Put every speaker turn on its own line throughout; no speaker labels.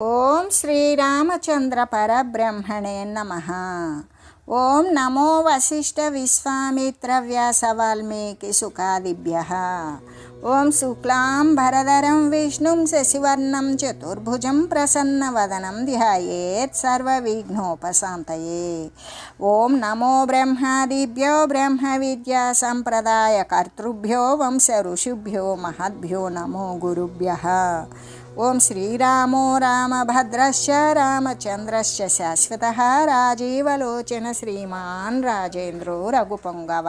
ఓం శ్రీరామచంద్ర పరబ్రహ్మణే నమ ఓం నమో వశిష్ఠ విశ్వామిత్ర వ్యాస వాల్మీకి సుఖాదిభ్య ఓం శుక్లాం భరధరం విష్ణుం శశివర్ణం చతుర్భుజం ప్రసన్నవదనం ధ్యాయేత్ సర్వవిఘ్నోపశాంతయే ఓం నమో బ్రహ్మాదిభ్యో బ్రహ్మ విద్యా సంప్రదాయ కర్తృభ్యో వంశ ఋషిభ్యో మహద్భ్యో నమో గురుభ్య ఓం శ్రీరామో రామభద్రశ్చ రామచంద్రశ్చ శాశ్వత రాజీవలోచన శ్రీమాన్ రాజేంద్రో రఘుపొంగవ.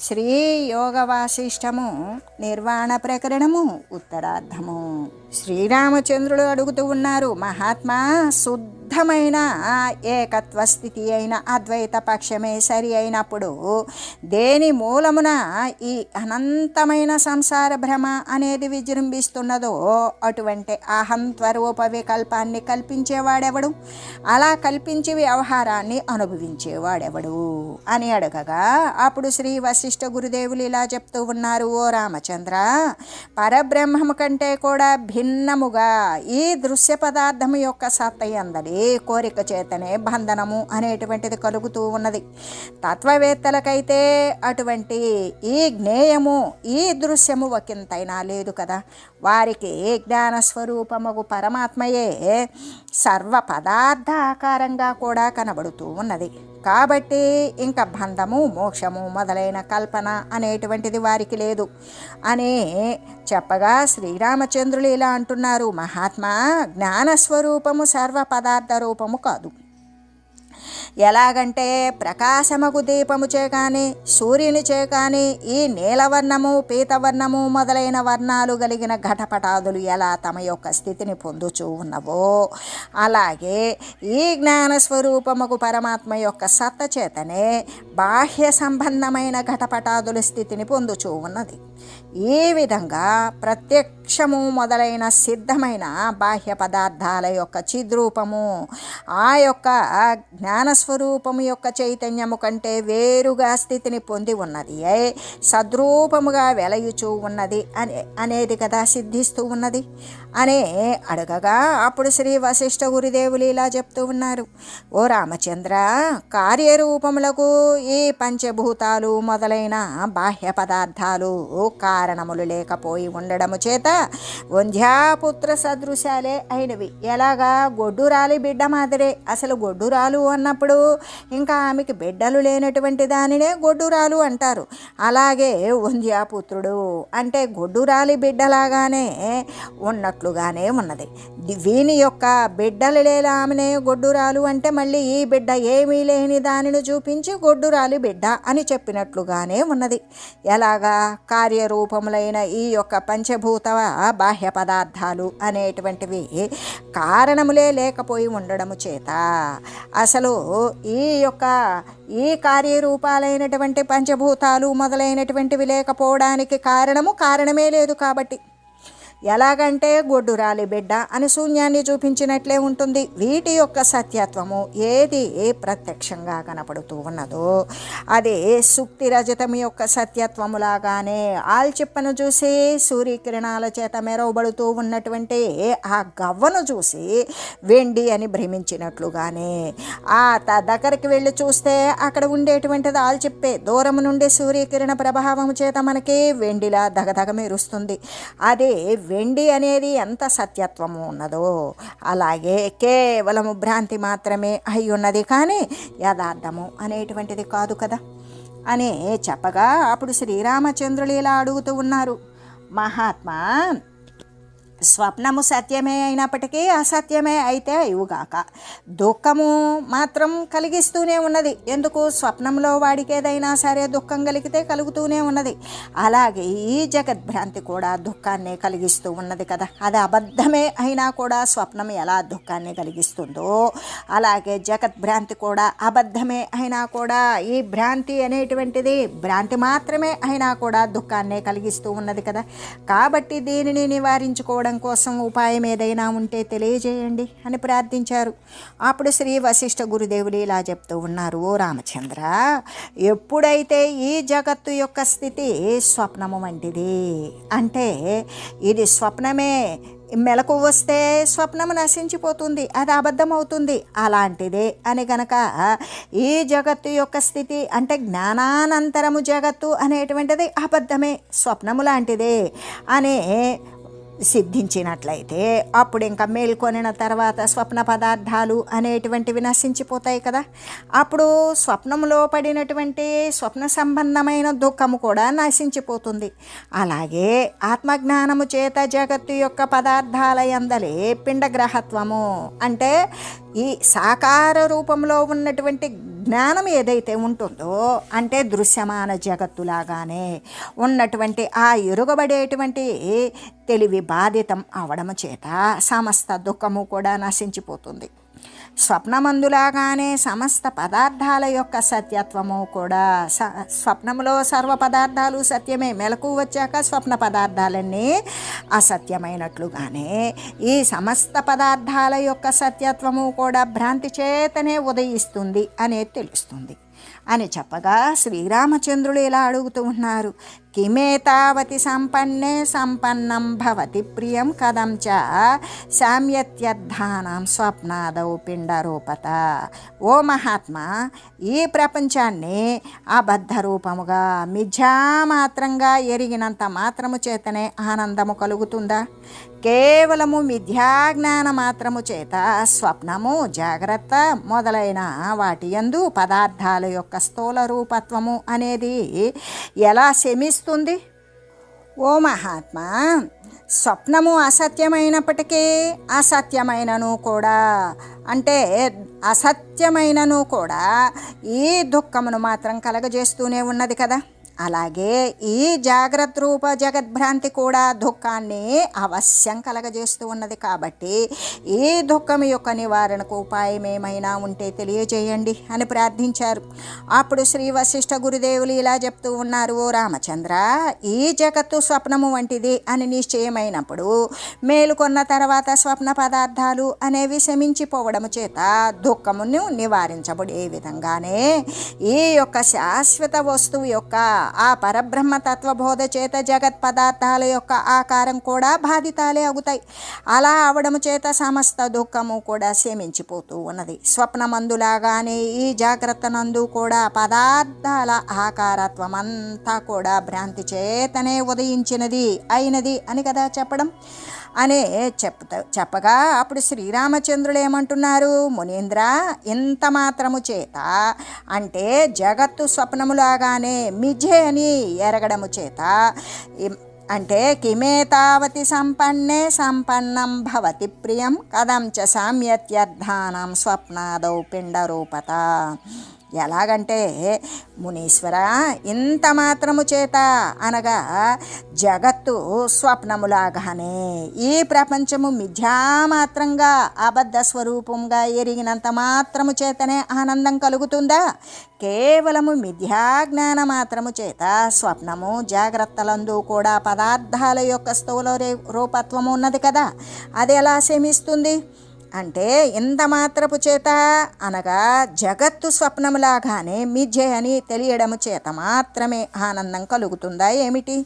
శ్రీ యోగవాసిష్టము నిర్వాణ ప్రకరణము ఉత్తరార్ధము. శ్రీరామచంద్రుడు అడుగుతూ ఉన్నారు మహాత్మా శుద్ధమైన ఏకత్వ స్థితి అయిన అద్వైత పక్షమే సరి అయినప్పుడు దేని మూలమున ఈ అనంతమైన సంసార భ్రమ అనేది విజృంభిస్తున్నదో అటువంటి అహంత్వరూప వికల్పాన్ని కల్పించేవాడెవడు? అలా కల్పించి వ్యవహారాన్ని అనుభవించేవాడెవడు? అని అడగగా అప్పుడు శ్రీ వశిష్ఠ గురుదేవులు ఇలా చెప్తూ ఉన్నారు ఓ రామచంద్ర పరబ్రహ్మము కంటే కూడా భిన్నముగా ఈ దృశ్య పదార్థము యొక్క సత్తయందలి కోరిక చేతనే బంధనము అనేటువంటిది కలుగుతూ ఉన్నది. తత్వవేత్తలకైతే అటువంటి ఈ జ్ఞేయము ఈ దృశ్యము ఒకంతైనా లేదు కదా. వారికి జ్ఞాన స్వరూపముగు పరమాత్మయే సర్వ పదార్థ ఆకారంగా కూడా కనబడుతూ ఉన్నది. కాబట్టి ఇంకా బంధము మోక్షము మొదలైన కల్పన అనేటువంటిది వారికి లేదు. అనే చెప్పగా శ్రీరామచంద్రులు ఇలా అంటున్నారు. మహాత్మా జ్ఞానస్వరూపము సర్వ పదార్థ రూపము కాదు. ఎలాగంటే ప్రకాశమగు దీపముచే కానీ సూర్యునిచే కానీ ఈ నీలవర్ణము పీతవర్ణము మొదలైన వర్ణాలు కలిగిన ఘటపటాదులు ఎలా తమ యొక్క స్థితిని పొందుచూ ఉన్నవో అలాగే ఈ జ్ఞానస్వరూపముకు పరమాత్మ యొక్క సత్త చేతనే బాహ్య సంబంధమైన ఘటపటాదుల స్థితిని పొందుచూ ఉన్నది. ఈ విధంగా ప్రత్యక్షము మొదలైన సిద్ధమైన బాహ్య పదార్థాల యొక్క చిద్రూపము ఆ యొక్క జ్ఞానస్వరూపము యొక్క చైతన్యము కంటే వేరుగా స్థితిని పొంది ఉన్నది. ఏ సద్రూపముగా వెలయుచూ ఉన్నది అనే అనేది కదా సిద్ధిస్తూ ఉన్నది. అనే అడగగా అప్పుడు శ్రీ వశిష్ఠ గురుదేవులు ఇలా చెప్తూ ఉన్నారు. ఓ రామచంద్ర కార్యరూపములకు ఈ పంచభూతాలు మొదలైన బాహ్య పదార్థాలు కారణములు లేకపోయి ఉండడము చేత వంధ్యాపుత్ర సదృశాలే అయినవి. ఎలాగా? గొడ్డురాలి బిడ్డ మాదిరే. అసలు గొడ్డురాలు అన్నప్పుడు ఇంకా ఆమెకి బిడ్డలు లేనటువంటి దానినే గొడ్డురాలు అంటారు. అలాగే వంధ్యాపుత్రుడు అంటే గొడ్డురాలి బిడ్డలాగానే ఉన్నట్లుగానే ఉన్నది. వీని యొక్క బిడ్డలు లేని ఆమెనే గొడ్డురాలు అంటే మళ్ళీ ఈ బిడ్డ ఏమీ లేని దానిని చూపించి గొడ్డురాలి బిడ్డ అని చెప్పినట్లుగానే ఉన్నది. ఎలాగా? రూపములైన ఈ యొక్క పంచభూత బాహ్య పదార్థాలు అనేటువంటివి కారణములే లేకపోయి ఉండడము చేత. అసలు ఈ యొక్క ఈ కార్యరూపాలైనటువంటి పంచభూతాలు మొదలైనటువంటివి లేకపోవడానికి కారణము కారణమే లేదు కాబట్టి ఎలాగంటే గొడ్డురాలి బిడ్డ అని శూన్యాన్ని చూపించినట్లే ఉంటుంది. వీటి యొక్క సత్యత్వము ఏది ప్రత్యక్షంగా కనపడుతూ ఉన్నదో అదే సుక్తి రజతం యొక్క సత్యత్వములాగానే ఆల్చిప్పను చూసి సూర్యకిరణాల చేత మెరవబడుతూ ఉన్నటువంటి ఆ గవ్వను చూసి వెండి అని భ్రమించినట్లుగానే ఆ త దగ్గరికి వెళ్ళి చూస్తే అక్కడ ఉండేటువంటిది ఆల్చిప్పే. దూరం నుండి సూర్యకిరణ ప్రభావం చేత మనకి వెండిలా దగదగ మెరుస్తుంది. అదే వెండి అనేది ఎంత సత్యత్వము ఉన్నదో అలాగే కేవలము భ్రాంతి మాత్రమే అయి ఉన్నది కానీ యథార్థము అనేటువంటిది కాదు కదా. అని చెప్పగా అప్పుడు శ్రీరామచంద్రులు ఇలా అడుగుతూ ఉన్నారు మహాత్మా స్వప్నము సత్యమే అయినప్పటికీ అసత్యమే అయితే ఇవుగాక. దుఃఖము మాత్రం కలిగిస్తూనే ఉన్నది. ఎందుకు? స్వప్నంలో వాడికి ఏదైనా సరే దుఃఖం కలిగితే కలుగుతూనే ఉన్నది. అలాగే ఈ జగద్భ్రాంతి కూడా దుఃఖాన్ని కలిగిస్తూ ఉన్నది కదా. అది అబద్ధమే అయినా కూడా స్వప్నం ఎలా దుఃఖాన్ని కలిగిస్తుందో అలాగే జగద్భ్రాంతి కూడా అబద్ధమే అయినా కూడా ఈ భ్రాంతి అనేటువంటిది భ్రాంతి మాత్రమే అయినా కూడా దుఃఖాన్ని కలిగిస్తూ ఉన్నది కదా. కాబట్టి దీనిని నివారించుకోవడం కోసం ఉపాయం ఏదైనా ఉంటే తెలియజేయండి అని ప్రార్థించారు. అప్పుడు శ్రీ వశిష్ఠ గురుదేవులు ఇలా చెప్తూ ఉన్నారు. ఓ రామచంద్ర ఎప్పుడైతే ఈ జగత్తు యొక్క స్థితి స్వప్నము వంటిది అంటే ఇది స్వప్నమే మెలకు వస్తే స్వప్నము నశించిపోతుంది అది అబద్ధమవుతుంది అలాంటిదే అని గనక ఈ జగత్తు యొక్క స్థితి అంటే జ్ఞానానంతరము జగత్తు అనేటువంటిది అబద్ధమే స్వప్నము లాంటిదే అనే సిద్ధించినట్లయితే అప్పుడు ఇంకా మేల్కొనిన తర్వాత స్వప్న పదార్థాలు అనేటువంటివి నశించిపోతాయి కదా. అప్పుడు స్వప్నంలో పడినటువంటి స్వప్న సంబంధమైన దుఃఖము కూడా నశించిపోతుంది. అలాగే ఆత్మజ్ఞానము చేత జగత్తు యొక్క పదార్థాల ఎందలే పిండగ్రహత్వము. అంటే ఈ సాకార రూపంలో ఉన్నటువంటి జ్ఞానం ఏదైతే ఉంటుందో అంటే దృశ్యమాన జగత్తులాగానే ఉన్నటువంటి ఆ ఎరుగబడేటువంటి తెలివి బాధితం అవడం చేత సమస్త దుఃఖము కూడా నశించిపోతుంది. స్వప్నమందులాగానే సమస్త పదార్థాల యొక్క సత్యత్వము కూడా స స్వప్నములో సర్వ పదార్థాలు సత్యమే. మెలకు వచ్చాక స్వప్న పదార్థాలన్నీ అసత్యమైనట్లుగానే ఈ సమస్త పదార్థాల యొక్క సత్యత్వము కూడా భ్రాంతి చేతనే ఉదయిస్తుంది అనేది తెలుస్తుంది. అని చెప్పగా శ్రీరామచంద్రుడు ఇలా అడుగుతూ ఉన్నారు. కిమేతావతి సంపన్నే సంపన్నం భవతి ప్రియం కథం చ సామ్యత్యర్థానం స్వప్నాదౌ పిండరూపత ఓ మహాత్మా ఈ ప్రపంచాన్ని అబద్ధ రూపముగా మిథ్యామాత్రంగా ఎరిగినంత మాత్రము చేతనే ఆనందము కలుగుతుందా? కేవలము మిథ్యాజ్ఞాన మాత్రము చేత స్వప్నము జాగ్రత్త మొదలైన వాటి యందు పదార్థాల యొక్క స్థూల రూపత్వము అనేది ఎలా శమిస్తుంది ఓ మహాత్మా స్వప్నము అసత్యమైనప్పటికీ అసత్యమైనను కూడా. అంటే అసత్యమైనను కూడా ఈ దుఃఖమును మాత్రం కలగజేస్తూనే ఉన్నది కదా? అలాగే ఈ జాగ్రత్త రూప జగద్భ్రాంతి కూడా దుఃఖాన్ని అవశ్యం కలగజేస్తూ ఉన్నది కాబట్టి ఈ దుఃఖం యొక్క నివారణకు ఉపాయం ఏమైనా ఉంటే తెలియజేయండి అని ప్రార్థించారు. అప్పుడు శ్రీ వశిష్ఠ గురుదేవులు ఇలా చెప్తూ ఉన్నారు ఓ రామచంద్ర ఈ జగత్తు స్వప్నము వంటిది అని నిశ్చయమైనప్పుడు మేలుకొన్న తర్వాత స్వప్న పదార్థాలు అనేవి శమించిపోవడము చేత దుఃఖమును నివారించబడే విధంగానే ఈ యొక్క శాశ్వత వస్తువు యొక్క ఆ పరబ్రహ్మ తత్వబోధ చేత జగత్ పదార్థాల యొక్క ఆకారం కూడా బాధితాలే అవుతాయి అలా అవడము చేత సమస్త దుఃఖము కూడా శమించిపోతూ ఉన్నది. స్వప్నమందులాగానే ఈ జాగ్రత్త నందు కూడా పదార్థాల ఆకారత్వం అంతా కూడా భ్రాంతి చేతనే ఉదయించినది అయినది అని కదా చెప్పడం? అనే చెప్తా చెప్పగా అప్పుడు శ్రీరామచంద్రుడు ఏమంటున్నారు? మునీంద్ర ఇంత మాత్రము చేత అంటే జగత్తు స్వప్నములాగానే మిజే అని ఎరగడము చేత. అంటే కిమేతావతి సంపన్నే సంపన్నం భవతి ప్రియం కథం చ సామ్యత్యర్థానం స్వప్నాదౌ పిండరూపత. ఎలాగంటే మునీశ్వర ఇంత మాత్రము చేత అనగా జగత్తు స్వప్నములాగానే ఈ ప్రపంచము మిథ్యామాత్రంగా అబద్ధ స్వరూపంగా ఎరిగినంత మాత్రము చేతనే ఆనందం కలుగుతుందా? కేవలము మిథ్యాజ్ఞాన మాత్రము చేత స్వప్నము జాగ్రత్తలందు కూడా పదార్థాల యొక్క స్థూల రే- రూపత్వము ఉన్నది కదా. అది ఎలా శమిస్తుంది? అంటే ఇంత మాత్రపు చేత? అనగా జగత్తు స్వప్నములాగానే మిథ్య అని తెలియడము చేత మాత్రమే ఆనందం కలుగుతుందా ఏమిటి?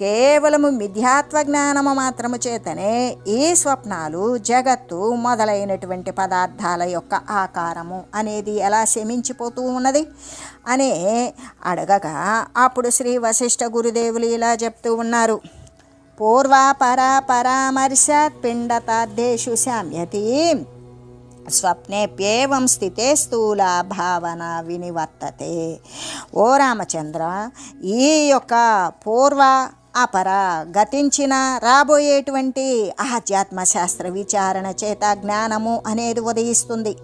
కేవలము మిథ్యాత్వ జ్ఞానము మాత్రము చేతనే ఈ స్వప్నాలు జగత్తు మొదలైనటువంటి పదార్థాల యొక్క ఆకారము అనేది ఎలా శమించిపోతూ ఉన్నది? అనే అడగగా అప్పుడు శ్రీ వశిష్ఠ గురుదేవులు ఇలా చెప్తూ ఉన్నారు. పూర్వాపరా పరామర్శాత్ పిండతాద్దేషు శామ్యతి. స్వప్నేప్యేవం స్థితే స్థూల భావన వినివర్తతే. ఓ రామచంద్ర ఈ యొక్క పూర్వ అపర గతించిన రాబోయేటువంటి ఆధ్యాత్మ శాస్త్ర విచారణ చేత జ్ఞానము అనేది ఉదయిస్తుంది.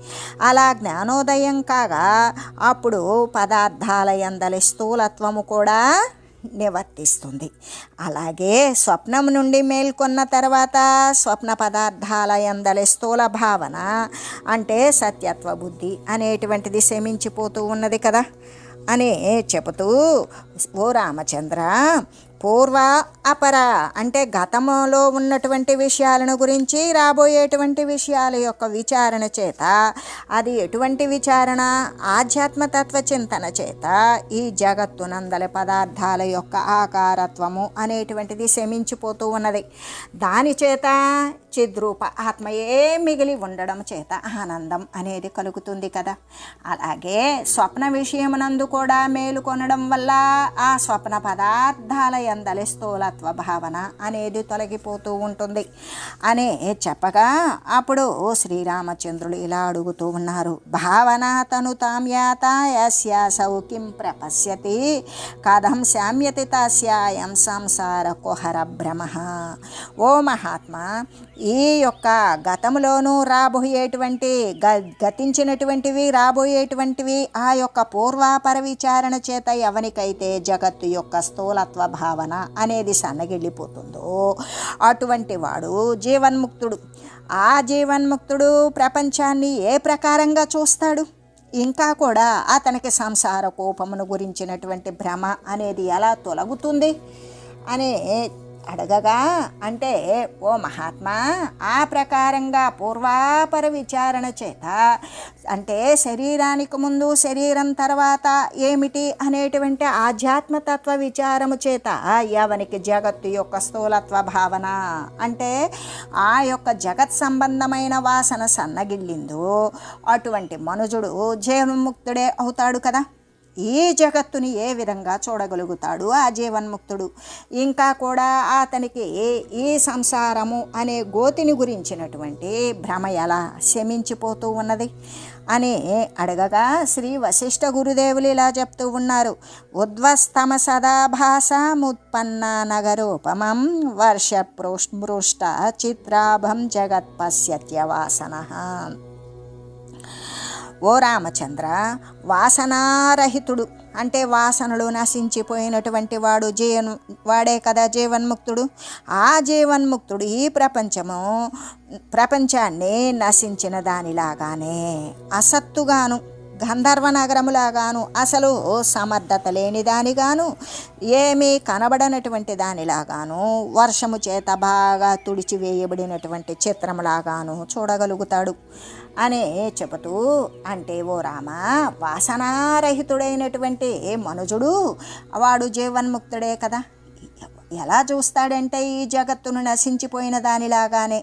అలా జ్ఞానోదయం కాగా అప్పుడు పదార్థాల ఎందలి స్థూలత్వము కూడా నివర్తిస్తుంది. అలాగే స్వప్నం నుండి మేల్కొన్న తర్వాత స్వప్న పదార్థాల ఎందల స్థూల భావన అంటే సత్యత్వ బుద్ధి అనేటువంటిది శమించిపోతూ ఉన్నది కదా. అని చెబుతూ ఓ రామచంద్ర పూర్వ అపర అంటే గతంలో ఉన్నటువంటి విషయాలను గురించి రాబోయేటువంటి విషయాల యొక్క విచారణ చేత అది ఎటువంటి విచారణ? ఆధ్యాత్మతత్వ చింతన చేత ఈ జగత్తునందలి పదార్థాల యొక్క ఆకారత్వము అనేటువంటిది శమించిపోతూ ఉన్నది. దాని చేత చిద్రూప ఆత్మయే మిగిలి ఉండడం చేత ఆనందం అనేది కలుగుతుంది కదా. అలాగే స్వప్న విషయమునందు కూడా మేలుకొనడం వల్ల ఆ స్వప్న పదార్థాల ఎందలి స్థూలత్వ భావన అనేది తొలగిపోతూ ఉంటుంది అనే చెప్పగా అప్పుడు శ్రీరామచంద్రులు ఇలా అడుగుతూ ఉన్నారు. భావన తను తామ్యాత యస్యాసౌ కిం ప్రపశ్యతి కథం శామ్యతి తస్యాయం సంసార కుహర భ్రమ. ఓ మహాత్మా ఈ యొక్క గతంలోనూ రాబోయేటువంటి గ గతించినటువంటివి రాబోయేటువంటివి ఆ యొక్క పూర్వాపర విచారణ చేత ఎవనికైతే జగత్తు యొక్క స్థూలత్వ భావన అనేది సన్నగిళ్ళిపోతుందో అటువంటి వాడు జీవన్ముక్తుడు. ఆ జీవన్ముక్తుడు ప్రపంచాన్ని ఏ ప్రకారంగా చూస్తాడు? ఇంకా కూడా అతనికి సంసార కోపమును గురించినటువంటి భ్రమ అనేది ఎలా తొలగుతుంది? అనే అడగగా అంటే ఓ మహాత్మా ఆ ప్రకారంగా పూర్వాపర విచారణ చేత అంటే శరీరానికి ముందు శరీరం తర్వాత ఏమిటి అనేటువంటి ఆధ్యాత్మతత్వ విచారము చేత ఎవనికి జగత్తు యొక్క స్థూలత్వ భావన. అంటే ఆ యొక్క జగత్ సంబంధమైన వాసన సన్నగిల్లిందో అటువంటి మనుజుడు జీవన్ముక్తుడే అవుతాడు కదా. ఈ జగత్తుని ఏ విధంగా చూడగలుగుతాడు ఆ జీవన్ముక్తుడు? ఇంకా కూడా అతనికి ఈ సంసారము అనే గోతిని గురించినటువంటి భ్రమ ఎలా శమించిపోతూ ఉన్నది? అని అడగగా శ్రీ వశిష్ఠ గురుదేవులు ఇలా చెప్తూ ఉన్నారు. ఉద్వస్తమ సదాభాసముత్పన్న నగరోపమం వర్ష మృష్ట చిత్రాభం జగత్ పశ్యత్యవాసన ఓ రామచంద్ర వాసనారహితుడు. అంటే వాసనలు నశించిపోయినటువంటి వాడు జీవన్ వాడే కదా జీవన్ముక్తుడు. ఆ జీవన్ముక్తుడు ఈ ప్రపంచము ప్రపంచాన్ని నశించిన దానిలాగానే అసత్తుగాను. గంధర్వ నగరములాగాను అసలు సమర్థత లేని దానిగాను ఏమీ కనబడనటువంటి దానిలాగాను వర్షము చేత బాగా తుడిచివేయబడినటువంటి చిత్రములాగాను చూడగలుగుతాడు అని చెబుతూ అంటే ఓ రామ వాసనారహితుడైనటువంటి మనుజుడు వాడు జీవన్ముక్తుడే కదా. ఎలా చూస్తాడంటే ఈ జగత్తును నశించిపోయిన దానిలాగానే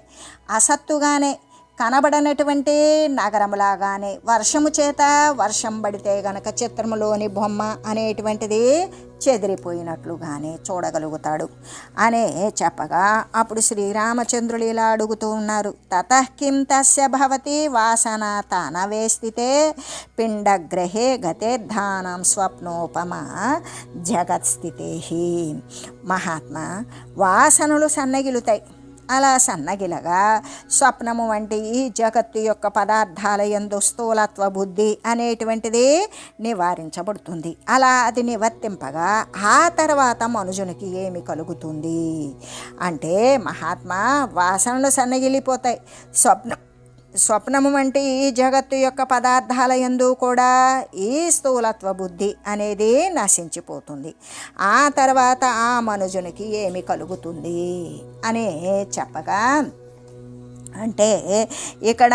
అసత్తుగానే కనబడనటువంటి నగరములాగానే వర్షము చేత వర్షం పడితే గనక చిత్రములోని బొమ్మ అనేటువంటిది చెదిరిపోయినట్లుగానే చూడగలుగుతాడు. అనే చెప్పగా అప్పుడు శ్రీరామచంద్రులు ఇలా అడుగుతూ ఉన్నారు. తతకిం తస్య భవతి వాసన తానవే స్థితే పిండగ్రహే గతే ధానం స్వప్నోపమ జగత్స్థితే మహాత్మా వాసనలు సన్నగిలుతాయి. అలా సన్నగిలగా స్వప్నము వంటి ఈ జగత్తు యొక్క పదార్థాల ఎందు స్థూలత్వ బుద్ధి అనేటువంటిది నివారించబడుతుంది. అలా అది నివర్తింపగా ఆ తర్వాత మనుజునికి ఏమి కలుగుతుంది? అంటే మహాత్మా వాసనలు సన్నగిలిపోతాయి. స్వప్నం స్వప్నము వంటి ఈ జగత్తు యొక్క పదార్థాల ఎందు కూడా ఈ స్థూలత్వ బుద్ధి అనేది నశించిపోతుంది. ఆ తర్వాత ఆ మనుజునికి ఏమి కలుగుతుంది? అని చెప్పగా అంటే ఇక్కడ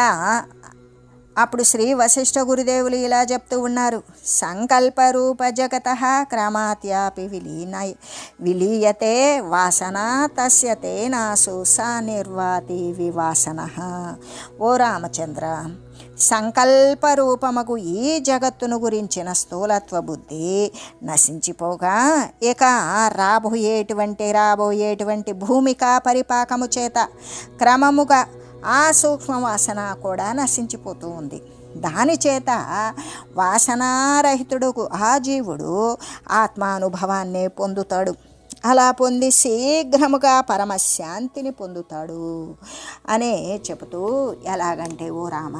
అప్పుడు శ్రీ వశిష్ఠ గురుదేవులు ఇలా చెప్తూ ఉన్నారు. సంకల్పరూప జగత క్రమాత్యాపి విలీనై విలీయతే వాసన తస్యతే నాసు సా నిర్వాతి వివాసన. ఓ రామచంద్ర సంకల్ప రూపముకు ఈ జగత్తును గురించిన స్థూలత్వ బుద్ధి నశించిపోగా ఇక రాబోయేటువంటి రాబోయేటువంటి భూమిక పరిపాకము చేత క్రమముగా ఆ సూక్ష్మ వాసన కూడా నశించిపోతూ ఉంది. దానిచేత వాసనారహితుడు ఆ జీవుడు ఆత్మానుభవాన్ని పొందుతాడు. అలా పొంది శీఘ్రముగా పరమశాంతిని పొందుతాడు అనే చెబుతూ ఎలాగంటే ఓ రామ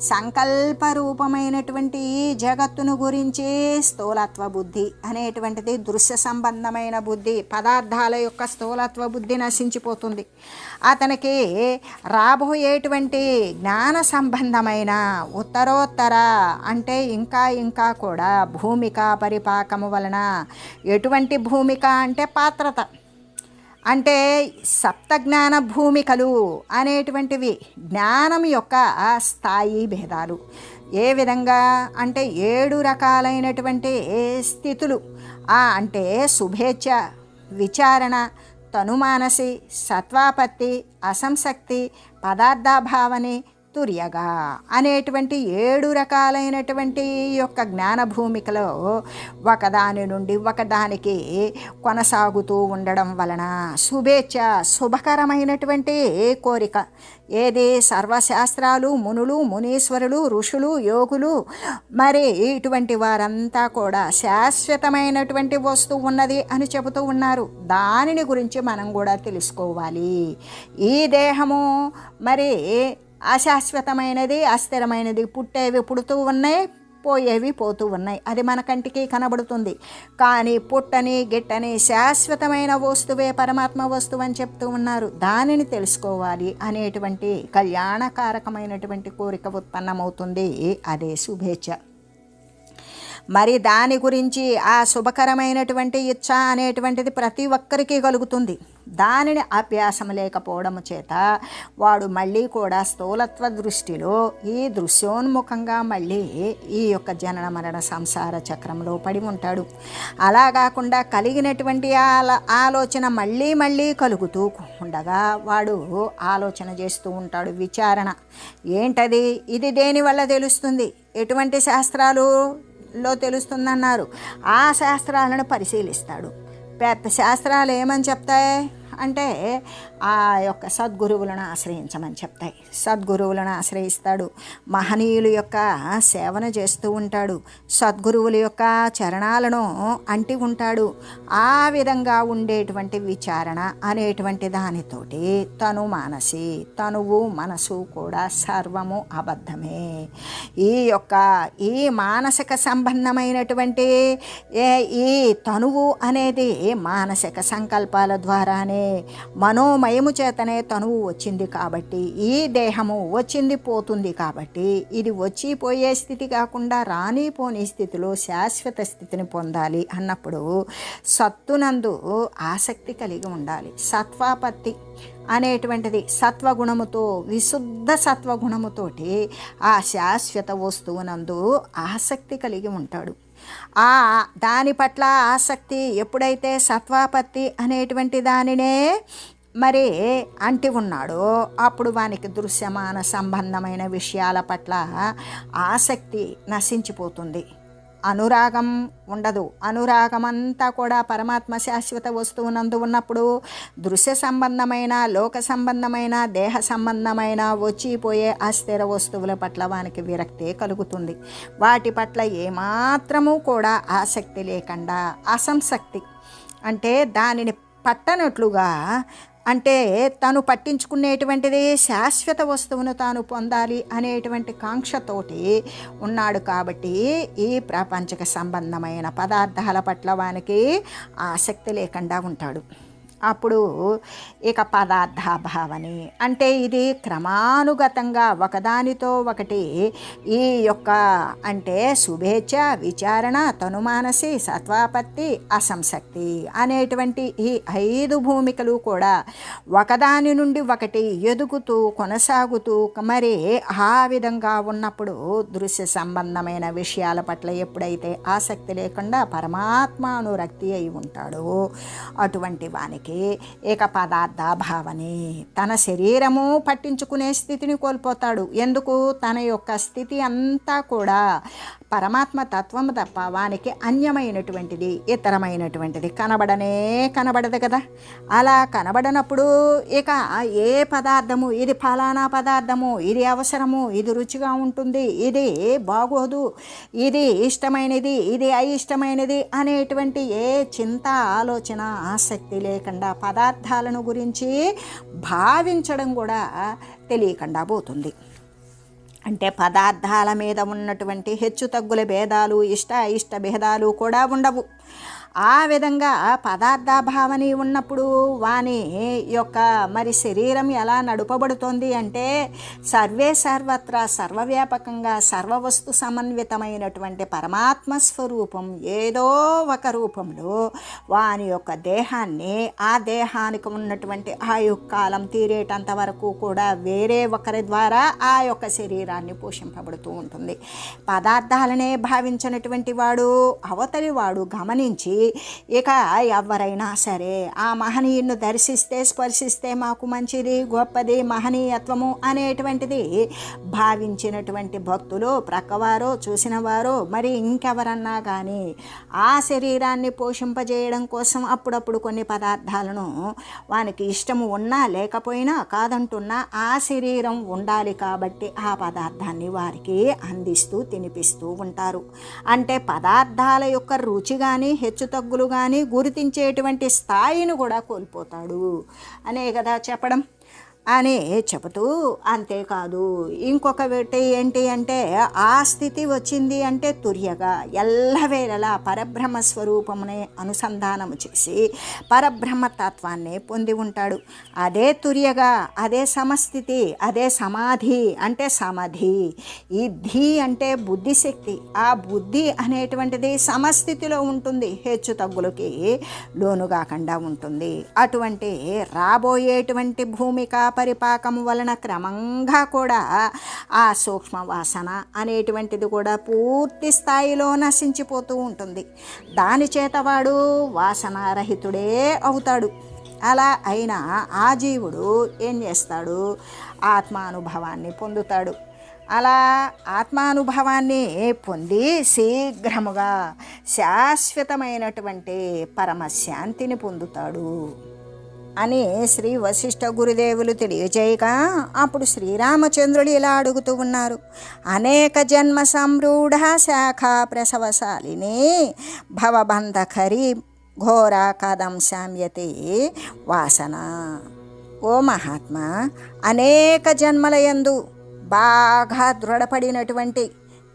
సంకల్ప రూపమైనటువంటి ఈ జగత్తును గురించి స్థూలత్వ బుద్ధి అనేటువంటిది దృశ్య సంబంధమైన బుద్ధి పదార్థాల యొక్క స్థూలత్వ బుద్ధి నశించిపోతుంది. అతనికి రాబోయేటువంటి జ్ఞాన సంబంధమైన ఉత్తరోత్తర అంటే ఇంకా ఇంకా కూడా భూమిక పరిపాకము వలన ఎటువంటి భూమిక అంటే పాత్రత. అంటే సప్తజ్ఞాన భూమికలు అనేటువంటివి జ్ఞానం యొక్క స్థాయి భేదాలు. ఏ విధంగా అంటే ఏడు రకాలైనటువంటి స్థితులు. అంటే శుభేచ్ఛ విచారణ తనుమానసి సత్వాపత్తి అసంశక్తి పదార్థాభావని తుర్యగా అనేటువంటి ఏడు రకాలైనటువంటి యొక్క జ్ఞాన భూమికలో ఒకదాని నుండి ఒకదానికి కొనసాగుతూ ఉండడం వలన శుభేచ్ఛ శుభకరమైనటువంటి కోరిక. ఏది? సర్వశాస్త్రాలు మునులు మునీశ్వరులు ఋషులు యోగులు. మరి ఇటువంటి వారంతా కూడా శాశ్వతమైనటువంటి వస్తువు ఉన్నది అని చెబుతూ ఉన్నారు. దానిని గురించి మనం కూడా తెలుసుకోవాలి. ఈ దేహము మరి అశాశ్వతమైనది అస్థిరమైనది పుట్టేవి పుడుతూ ఉన్నాయి పోయేవి పోతూ ఉన్నాయి. అది మన కంటికి కనబడుతుంది. కానీ పుట్టని గిట్టని శాశ్వతమైన వస్తువే పరమాత్మ వస్తువు అని చెప్తూ ఉన్నారు. దానిని తెలుసుకోవాలి అనేటువంటి కళ్యాణకారకమైనటువంటి కోరిక ఉత్పన్నమవుతుంది. అదే శుభేచ్ఛ. మరి దాని గురించి ఆ శుభకరమైనటువంటి ఇచ్చ అనేటువంటిది ప్రతి ఒక్కరికి కలుగుతుంది. దానిని అభ్యాసం లేకపోవడం చేత వాడు మళ్ళీ కూడా స్థూలత్వ దృష్టిలో ఈ దృశ్యోన్ముఖంగా మళ్ళీ ఈ యొక్క జనన మరణ సంసార చక్రంలో పడి ఉంటాడు. అలా కాకుండా కలిగినటువంటి ఆల ఆలోచన మళ్ళీ మళ్ళీ కలుగుతూ ఉండగా వాడు ఆలోచన చేస్తూ ఉంటాడు. విచారణ. ఏంటది? ఇది దేనివల్ల తెలుస్తుంది? ఎటువంటి శాస్త్రాలు లో తెలుస్తుందన్నారు. ఆ శాస్త్రాలను పరిశీలిస్తాడు. పెద్ద శాస్త్రాలు ఏమని చెప్తాయి? అంటే ఆ యొక్క సద్గురువులను ఆశ్రయించమని చెప్తాయి. సద్గురువులను ఆశ్రయిస్తాడు. మహనీయుల యొక్క సేవన చేస్తూ ఉంటాడు. సద్గురువుల యొక్క చరణాలను అంటి ఉంటాడు. ఆ విధంగా ఉండేటువంటి విచారణ అనేటువంటి దానితోటి తను మానసి తనువు మనసు కూడా సర్వము అబద్ధమే. ఈ యొక్క ఈ మానసిక సంబంధమైనటువంటి ఏ ఈ తనువు అనేది మానసిక సంకల్పాల ద్వారానే మనోమయ భయము చేతనే తనువు వచ్చింది కాబట్టి ఈ దేహము వచ్చింది పోతుంది కాబట్టి ఇది వచ్చి పోయే స్థితి కాకుండా రాని పోని స్థితిలో శాశ్వత స్థితిని పొందాలి అన్నప్పుడు సత్తునందు ఆసక్తి కలిగి ఉండాలి. సత్వాపత్తి అనేటువంటిది సత్వగుణముతో విశుద్ధ సత్వగుణముతోటి ఆ శాశ్వత వస్తువునందు ఆసక్తి కలిగి ఉంటాడు. ఆ దాని పట్ల ఆసక్తి ఎప్పుడైతే సత్వాపత్తి అనేటువంటి దానినే మరి అంటి ఉన్నాడో అప్పుడు వానికి దృశ్యమాన సంబంధమైన విషయాల పట్ల ఆసక్తి నశించిపోతుంది. అనురాగం ఉండదు. అనురాగం అంతా కూడా పరమాత్మ శాశ్వత వస్తువునందు ఉన్నప్పుడు దృశ్య సంబంధమైన లోక సంబంధమైన దేహ సంబంధమైన వచ్చిపోయే అస్థిర వస్తువుల పట్ల వానికి విరక్తే కలుగుతుంది. వాటి పట్ల ఏమాత్రము కూడా ఆసక్తి లేకుండా అసంశక్తి అంటే దానిని పట్టనట్లుగా అంటే తను పట్టించుకునేటువంటిది శాశ్వత వస్తువును తాను పొందాలి అనేటువంటి కాంక్షతోటి ఉన్నాడు కాబట్టి ఈ ప్రాపంచిక సంబంధమైన పదార్థాల పట్ల వానికి ఆసక్తి లేకుండా ఉంటాడు. అప్పుడు ఇక పదార్థాభావని. అంటే ఇది క్రమానుగతంగా ఒకదానితో ఒకటి ఈ యొక్క అంటే శుభేచ్ఛ విచారణ తనుమానసి సత్వాపత్తి అసంశక్తి అనేటువంటి ఈ ఐదు భూమికలు కూడా ఒకదాని నుండి ఒకటి ఎదుగుతూ కొనసాగుతూ మరి ఆ విధంగా ఉన్నప్పుడు దృశ్య సంబంధమైన విషయాల పట్ల ఎప్పుడైతే ఆసక్తి లేకుండా పరమాత్మానురక్తి అయి ఉంటాడో అటువంటి వానికి ఏక పదార్థాభావని తన శరీరము పట్టించుకునే స్థితిని కోల్పోతాడు. ఎందుకు? తన యొక్క స్థితి అంతా కూడా పరమాత్మ తత్వము తప్ప వానికి అన్యమైనటువంటిది ఇతరమైనటువంటిది కనబడనే కనబడదు కదా. అలా కనబడనప్పుడు ఇక ఏ పదార్థము? ఇది ఫలానా పదార్థము? ఇది అవసరము? ఇది రుచిగా ఉంటుంది? ఇది బాగోదు? ఇది ఇష్టమైనది? ఇది అయిష్టమైనది? అనేటువంటి ఏ చింత ఆలోచన ఆసక్తి లేకుండా పదార్థాలను గురించి భావించడం కూడా తెలియకుండా పోతుంది. అంటే పదార్థాల మీద ఉన్నటువంటి హెచ్చు తగ్గుల భేదాలు ఇష్ట ఇష్ట భేదాలు కూడా ఉండవు. ఆ విధంగా పదార్థాభావని ఉన్నప్పుడు వాని యొక్క మరి శరీరం ఎలా నడుపబడుతోంది అంటే సర్వే సర్వత్రా సర్వవ్యాపకంగా సర్వవస్తు సమన్వితమైనటువంటి పరమాత్మ స్వరూపం ఏదో ఒక రూపంలో వాని యొక్క దేహాన్ని ఆ దేహానికి ఉన్నటువంటి ఆయుకాలం తీరేటంత వరకు కూడా వేరే ఒకరి ద్వారా ఆ యొక్క శరీరాన్ని పోషింపబడుతూ ఉంటుంది. పదార్థాలనే భావించినటువంటి వాడు అవతలి వాడు గమనించి ఇక ఎవరైనా సరే ఆ మహనీయుని దర్శిస్తే స్పర్శిస్తే మాకు మంచిది గొప్పది మహనీయత్వము అనేటువంటిది భావించినటువంటి భక్తులు ప్రక్కవారో చూసినవారో మరి ఇంకెవరన్నా కానీ ఆ శరీరాన్ని పోషింపజేయడం కోసం అప్పుడప్పుడు కొన్ని పదార్థాలను వానికి ఇష్టము ఉన్నా లేకపోయినా కాదంటున్నా ఆ శరీరం ఉండాలి కాబట్టి ఆ పదార్థాన్ని వారికి అందిస్తూ తినిపిస్తూ ఉంటారు. అంటే పదార్థాల యొక్క రుచి కానీ హెచ్చు తగ్గులు కానీ గుర్తించేటువంటి స్థాయిని కూడా కోల్పోతాడు. అనే కదా చెప్పడం. అని చెబుతూ అంతేకాదు ఇంకొక ఏంటి అంటే ఆ స్థితి వచ్చింది అంటే తుర్యగా ఎల్లవేళలా పరబ్రహ్మ స్వరూపమునే అనుసంధానము చేసి పరబ్రహ్మ తత్వాన్ని పొంది ఉంటాడు. అదే తుర్యగా అదే సమస్థితి అదే సమాధి అంటే సమాధి. ఈ ధీ అంటే బుద్ధిశక్తి. ఆ బుద్ధి అనేటువంటిది సమస్థితిలో ఉంటుంది హెచ్చు తగ్గులకి లోను కాకుండా ఉంటుంది. అటువంటి రాబోయేటువంటి భూమిక పరిపాకము వలన క్రమంగా కూడా ఆ సూక్ష్మ వాసన అనేటువంటిది కూడా పూర్తి స్థాయిలో నశించిపోతూ ఉంటుంది. దాని చేత వాడు వాసనారహితుడే అవుతాడు. అలా అయినా ఆ జీవుడు ఏం చేస్తాడు? ఆత్మానుభవాన్ని పొందుతాడు. అలా ఆత్మానుభవాన్ని పొంది శీఘ్రముగా శాశ్వతమైనటువంటి పరమశాంతిని పొందుతాడు. అని శ్రీ వశిష్ఠ గురుదేవులు తెలియజేయగా అప్పుడు శ్రీరామచంద్రుడు ఇలా అడుగుతూ ఉన్నారు. అనేక జన్మ సంరూఢ శాఖ ప్రసవశాలిని భవబంధకరి ఘోర కదం శామ్యతి వాసన. ఓ మహాత్మా అనేక జన్మలయందు బాగా దృఢపడినటువంటి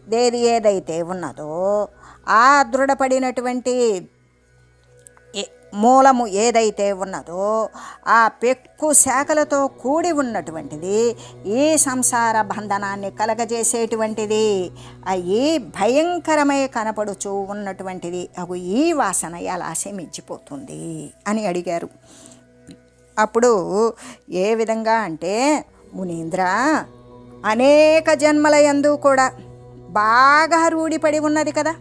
దేది ఏదైతే ఉన్నదో ఆ దృఢపడినటువంటి మూలము ఏదైతే ఉన్నదో ఆ పెక్కు శాఖలతో కూడి ఉన్నటువంటిది ఈ సంసార బంధనాన్ని కలగజేసేటువంటిది. అవి భయంకరమై కనపడుచూ ఉన్నటువంటిది. అగు ఈ వాసన ఎలా శమించిపోతుంది అని అడిగారు. అప్పుడు ఏ విధంగా అంటే మునీంద్ర అనేక జన్మల యందు కూడా బాగా రూఢిపడి ఉన్నది కదా.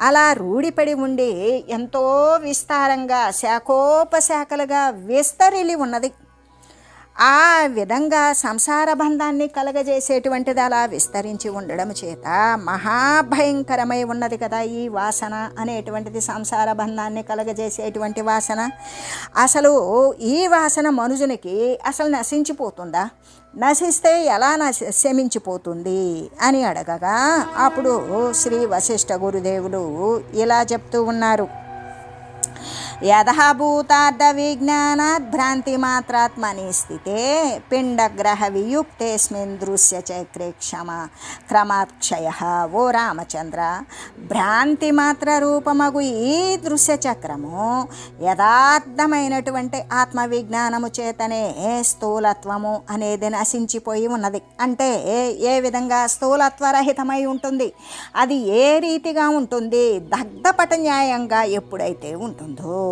అలా రూఢిపడి ఉండి ఎంతో విస్తారంగా శాఖోపశాఖలుగా విస్తరిలి ఉన్నది. ఆ విధంగా సంసార బంధాన్ని కలగజేసేటువంటిది అలా విస్తరించి ఉండడం చేత మహాభయంకరమై ఉన్నది కదా ఈ వాసన అనేటువంటిది సంసార బంధాన్ని కలగజేసేటువంటి వాసన. అసలు ఈ వాసన మనుజునికి అసలు నశించిపోతుందా? నశిస్తే ఎలా నశ శమించిపోతుంది అని అడగగా అప్పుడు శ్రీ వశిష్ఠ గురుదేవులు ఇలా చెప్తూ ఉన్నారు. యథాభూతార్థ విజ్ఞానాత్ భ్రాంతి మాత్రాత్మని స్థితే పిండగ్రహ వియుక్తేస్మిన్ దృశ్య చక్రే క్షమ క్రమాక్షయ ఓ రామచంద్ర. భ్రాంతి మాత్ర రూపమగు ఈ దృశ్య చక్రము యథార్థమైనటువంటి ఆత్మ విజ్ఞానము చేతనే స్థూలత్వము అనేది నశించిపోయి ఉన్నది. అంటే ఏ విధంగా స్థూలత్వరహితమై ఉంటుంది? అది ఏ రీతిగా ఉంటుంది? దగ్ధపట న్యాయంగా ఎప్పుడైతే ఉంటుందో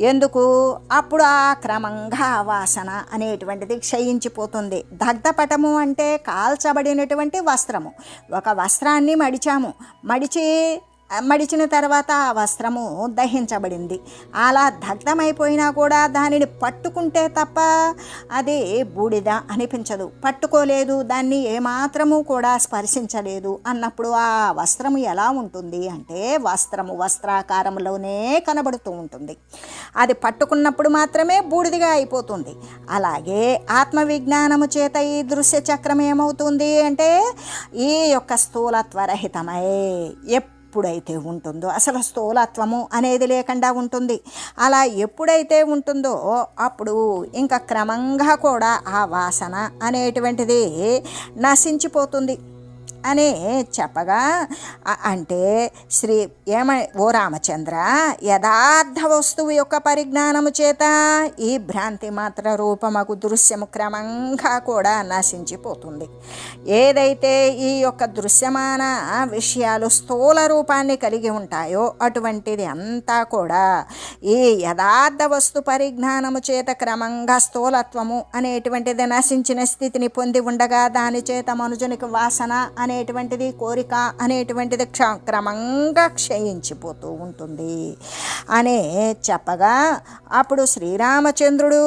ఎందుకు? అప్పుడు ఆ క్రమంగా వాసన అనేటువంటిది క్షయించిపోతుంది. దగ్ధపటము అంటే కాల్చబడినటువంటి వస్త్రము. ఒక వస్త్రాన్ని మడిచాము. మడిచి మడిచిన తర్వాత ఆ వస్త్రము దహించబడింది. అలా దగ్ధమైపోయినా కూడా దానిని పట్టుకుంటే తప్ప అది బూడిద అనిపించదు. పట్టుకోలేదు దాన్ని ఏమాత్రము కూడా స్పర్శించలేదు అన్నప్పుడు ఆ వస్త్రము ఎలా ఉంటుంది అంటే వస్త్రము వస్త్రాకారంలోనే కనబడుతూ ఉంటుంది. అది పట్టుకున్నప్పుడు మాత్రమే బూడిదిగా అయిపోతుంది. అలాగే ఆత్మవిజ్ఞానము చేత ఈ దృశ్య చక్రం ఏమవుతుంది అంటే ఈ యొక్క స్థూలత్వరహితమై ఎప్పుడైతే ఉంటుందో అసలు స్థూలత్వము అనేది లేకుండా ఉంటుంది. అలా ఎప్పుడైతే ఉంటుందో అప్పుడు ఇంకా క్రమంగా కూడా ఆ వాసన అనేటువంటిది నశించిపోతుంది. అని చెప్పగా అంటే శ్రీ ఏమ ఓ రామచంద్ర యథార్థ వస్తువు యొక్క పరిజ్ఞానము చేత ఈ భ్రాంతి మాత్ర రూపమకు దృశ్యము క్రమంగా కూడా నశించిపోతుంది. ఏదైతే ఈ యొక్క దృశ్యమాన విషయాలు స్థూల రూపాన్ని కలిగి ఉంటాయో అటువంటిది అంతా కూడా ఈ యథార్థ వస్తు పరిజ్ఞానము చేత క్రమంగా స్థూలత్వము అనేటువంటిది నశించిన స్థితిని పొంది ఉండగా దాని చేత మనుజునికి వాసన అనేటువంటిది కోరిక అనేటువంటిది క్ష క్రమంగా క్షయించిపోతూ ఉంటుంది. అనే చెప్పగా అప్పుడు శ్రీరామచంద్రుడు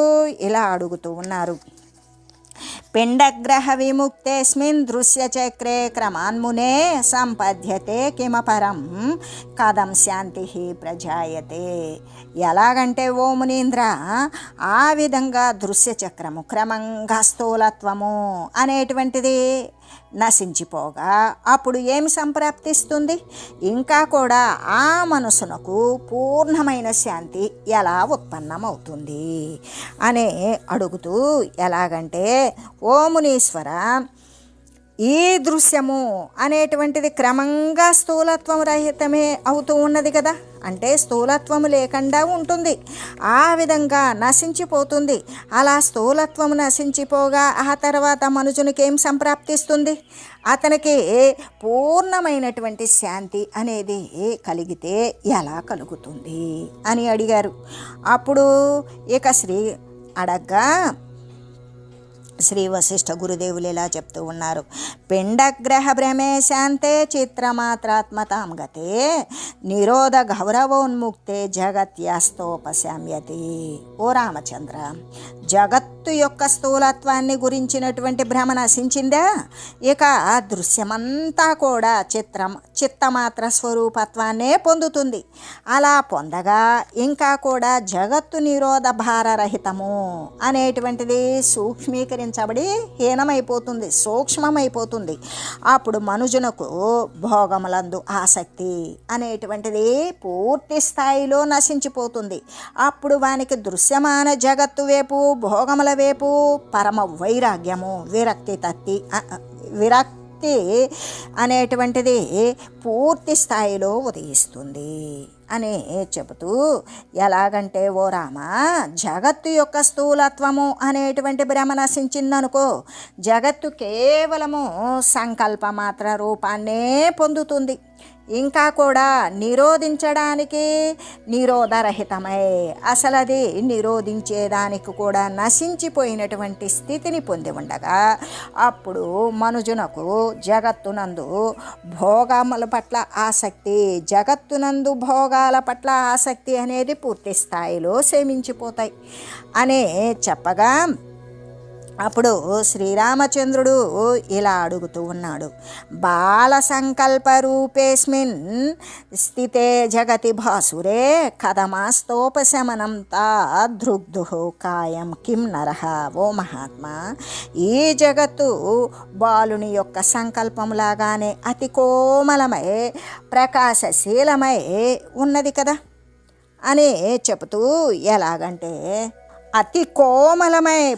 ఇలా అడుగుతూ ఉన్నారు. పిండగ్రహ విముక్తేస్మిన్ దృశ్యచక్రే క్రమాన్మునే సంపద్యతే కిమపరం. కథం శాంతి ప్రజాయతే. ఎలాగంటే ఓ మునీంద్ర ఆ విధంగా దృశ్యచక్రము క్రమంగా స్థూలత్వము అనేటువంటిది నశించిపోగా అప్పుడు ఏమి సంప్రాప్తిస్తుంది? ఇంకా కూడా ఆ మనసునకు పూర్ణమైన శాంతి ఎలా ఉత్పన్నమవుతుంది? అనే అడుగుతూ ఎలాగంటే ఓ మునీశ్వర ఈ దృశ్యము అనేటువంటిది క్రమంగా స్థూలత్వం రహితమే అవుతూ ఉన్నది కదా? అంటే స్థూలత్వము లేకుండా ఉంటుంది. ఆ విధంగా నశించిపోతుంది. అలా స్థూలత్వం నశించిపోగా ఆ తర్వాత మనుషునికి ఏం సంప్రాప్తిస్తుంది? అతనికి పూర్ణమైనటువంటి శాంతి అనేది కలిగితే ఎలా కలుగుతుంది అని అడిగారు. అప్పుడు ఇక శ్రీ అడగ్గా శ్రీ వశిష్ఠ గురుదేవులు ఇలా చెప్తూ ఉన్నారు. పిండగ్రహ భ్రమే శాంతే చిత్రమాత్రాత్మతాం గతే నిరోధ గౌరవోన్ముక్తే జగత్యాస్తోపశామ్యతి. ఓ రామచంద్ర జగత్తు యొక్క స్థూలత్వాన్ని గురించినటువంటి భ్రమ నశించిందా? ఇక దృశ్యమంతా కూడా చిత్రం చిత్తమాత్ర స్వరూపత్వాన్నే పొందుతుంది. అలా పొందగా ఇంకా కూడా జగత్తు నిరోధ భారరహితము అనేటువంటిది సూక్ష్మీకరించబడి హీనమైపోతుంది సూక్ష్మమైపోతుంది. అప్పుడు మనుజునకు భోగములందు ఆసక్తి అనేటువంటిది పూర్తి స్థాయిలో నశించిపోతుంది. అప్పుడు వానికి దృశ్యమాన జగత్తు వైపు భోగముల వైపు పరమ వైరాగ్యము విరక్తి తత్తి విరక్తి అనేటువంటిది పూర్తి స్థాయిలో ఉదయిస్తుంది. అని చెబుతూ ఎలాగంటే ఓ రామ జగత్తు యొక్క స్థూలత్వము అనేటువంటి భ్రమ నశించిందనుకో జగత్తు కేవలము సంకల్ప మాత్ర రూపాన్నే పొందుతుంది. ఇంకా కూడా నిరోధించడానికి నిరోధరహితమై అసలు అది నిరోధించేదానికి కూడా నశించిపోయినటువంటి స్థితిని పొంది ఉండగా అప్పుడు మనుజునకు జగత్తునందు భోగముల పట్ల ఆసక్తి జగత్తునందు భోగ భోగాల పట్ల ఆసక్తి అనేది పూర్తి స్థాయిలో సేమించిపోతాయి. అనే చెప్పగా అప్పుడు శ్రీరామచంద్రుడు ఇలా అడుగుతూ ఉన్నాడు. బాల సంకల్ప రూపేస్మిన్ స్థితే జగతి భాసురే కథమాస్తోపశమనం తా కాయం కిం నరహ ఓ మహాత్మా. ఈ జగత్తు బాలుని యొక్క సంకల్పంలాగానే అతి కోమలమై ప్రకాశశీలమై ఉన్నది కదా? అని చెబుతూ ఎలాగంటే అతి కోమలమై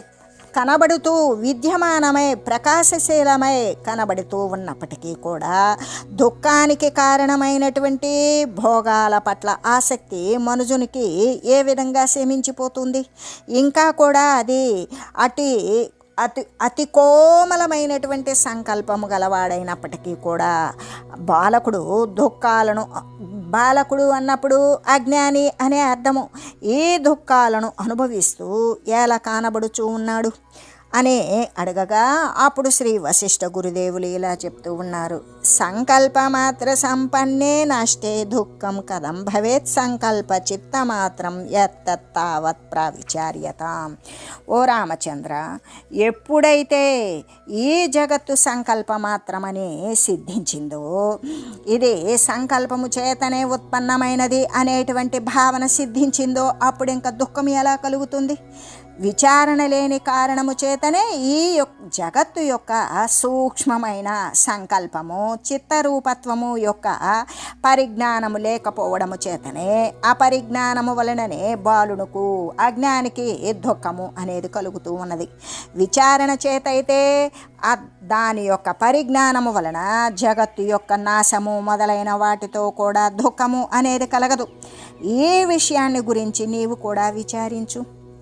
కనబడుతూ విద్యమానమై ప్రకాశశీలమై కనబడుతూ ఉన్నప్పటికీ కూడా దుఃఖానికి కారణమైనటువంటి భోగాల పట్ల ఆసక్తి మనుజునికి ఏ విధంగా శమించిపోతుంది ఇంకా కూడా అది అటు అతి అతి కోమలమైనటువంటి సంకల్పము గలవాడైనప్పటికీ కూడా బాలకుడు దుఃఖాలను బాలకుడు అన్నప్పుడు అజ్ఞాని అనే అర్థము ఈ దుఃఖాలను అనుభవిస్తూ ఎలా కానబడుచూ ఉన్నాడు. అని అడగగా అప్పుడు శ్రీ వశిష్ఠ గురుదేవులు ఇలా చెప్తూ ఉన్నారు. సంకల్పమాత్ర సంపన్నే నష్టే దుఃఖం కథం భవేత్ సంకల్ప చిత్తమాత్రం ఎత్తావత్ ప్రావిచార్యత. ఓ రామచంద్ర ఎప్పుడైతే ఈ జగత్తు సంకల్ప మాత్రమని సిద్ధించిందో ఇది సంకల్పము చేతనే ఉత్పన్నమైనది అనేటువంటి భావన సిద్ధించిందో అప్పుడు ఇంకా దుఃఖం ఎలా కలుగుతుంది? విచారణ లేని కారణము చేతనే ఈ జగత్తు యొక్క సూక్ష్మమైన సంకల్పము చిత్తరూపత్వము యొక్క పరిజ్ఞానము లేకపోవడము చేతనే ఆ పరిజ్ఞానము వలననే బాలునుకు అజ్ఞానికి దుఃఖము అనేది కలుగుతూ ఉన్నది. విచారణ చేతైతే దాని యొక్క పరిజ్ఞానము వలన జగత్తు యొక్క నాశము మొదలైన వాటితో కూడా దుఃఖము అనేది కలగదు. ఈ విషయాన్ని గురించి నీవు కూడా విచారించు.